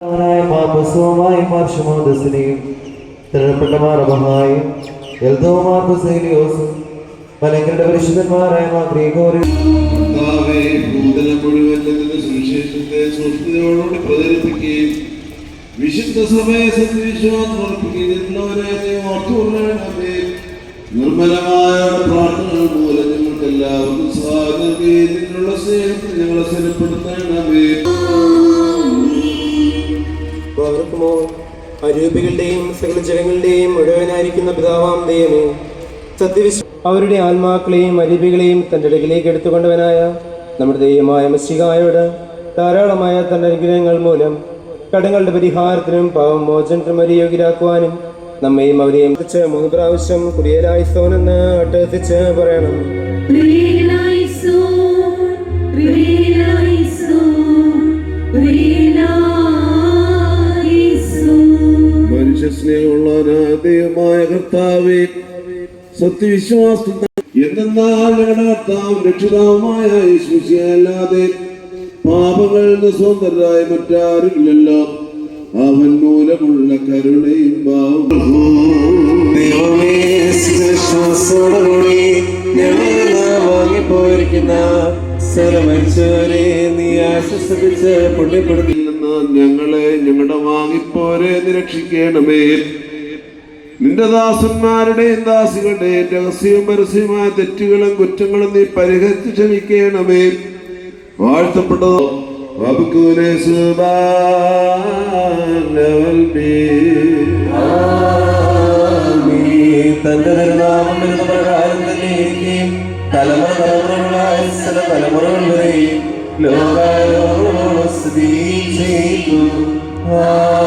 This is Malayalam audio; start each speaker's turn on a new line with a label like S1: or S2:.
S1: ായ മാപ്പസുമായി മാർഷമോദസിനെയും തിരഞ്ഞെടുപ്പെട്ട എൽദോമാർ ബസേലിയോസും മലങ്കരുടെ പരിശുദ്ധന്മാരായ ഗ്രീഗോറി
S2: സുവിശേഷത്തെ സൂക്ഷ്മതയോടുകൂടി പ്രചരിപ്പിക്കുകയും വിശുദ്ധ സഭയെ സന്ദേശവാദം ഉറപ്പിക്കുന്നവരെ നിർമ്മലമായ പ്രാർത്ഥനകൾ മൂലം ഞങ്ങൾക്ക് എല്ലാവർക്കും സഹായം നൽകുകയും ഞങ്ങളെ സ്ഥലപ്പെടുത്തണമേ
S3: അവർക്കുമോ? അരൂപികളുടെയും സകല ജനങ്ങളുടെയും മുഴുവനായിരിക്കുന്ന പിതാവാം ദൈവമേ സത്യവിശ്വ അവരുടെ ആത്മാക്കളെയും അരൂപികളെയും തന്റെ അടുക്കിലേക്ക് എടുത്തുകൊണ്ടവനായ നമ്മുടെ ദൈവമായ മസികായോട് ധാരാളമായ തന്റെ അനുഗ്രഹങ്ങൾ മൂലം കടങ്ങളുടെ പരിഹാരത്തിനും പാവം മോചനത്തിനും അരിയോഗ്യരാക്കുവാനും നമ്മയും അവരെയും മൂന്ന് പ്രാവശ്യം കുടിയലായിസോനെന്ന് അട്ടഹസിച്ച് പറയണം.
S2: സ്നേഹമുള്ള ദൈവമായ കർത്താവേ സത്യവിശ്വാസ രക്ഷിതാവുമായ അല്ലാതെ പാപങ്ങളിൽ നിന്ന് സ്വതന്ത്രരായ മറ്റാരുമില്ലല്ലോ. അവൻ മൂലമുള്ള കരുണയും
S3: പോയിരിക്കുന്ന നീ ആശ്വസിപ്പിച്ച് പുണ്യപ്പെടുത്തി.
S2: നിന്ന് ഞങ്ങളെ ഞങ്ങളുടെ വാങ്ങിപ്പോരെ നിരക്ഷിക്കണമേ നിന്റെ ദാസന്മാരുടെയും ദാസികളുടെയും രഹസ്യവും പരസ്യവുമായ തെറ്റുകളും കുറ്റങ്ങളും നീ പരിഹരിച്ച് ക്ഷമിക്കണമേ. വാഴ്ത്തപ്പെട്ടതോ?
S3: ലോകാലോകസ്ഥിതി Oh.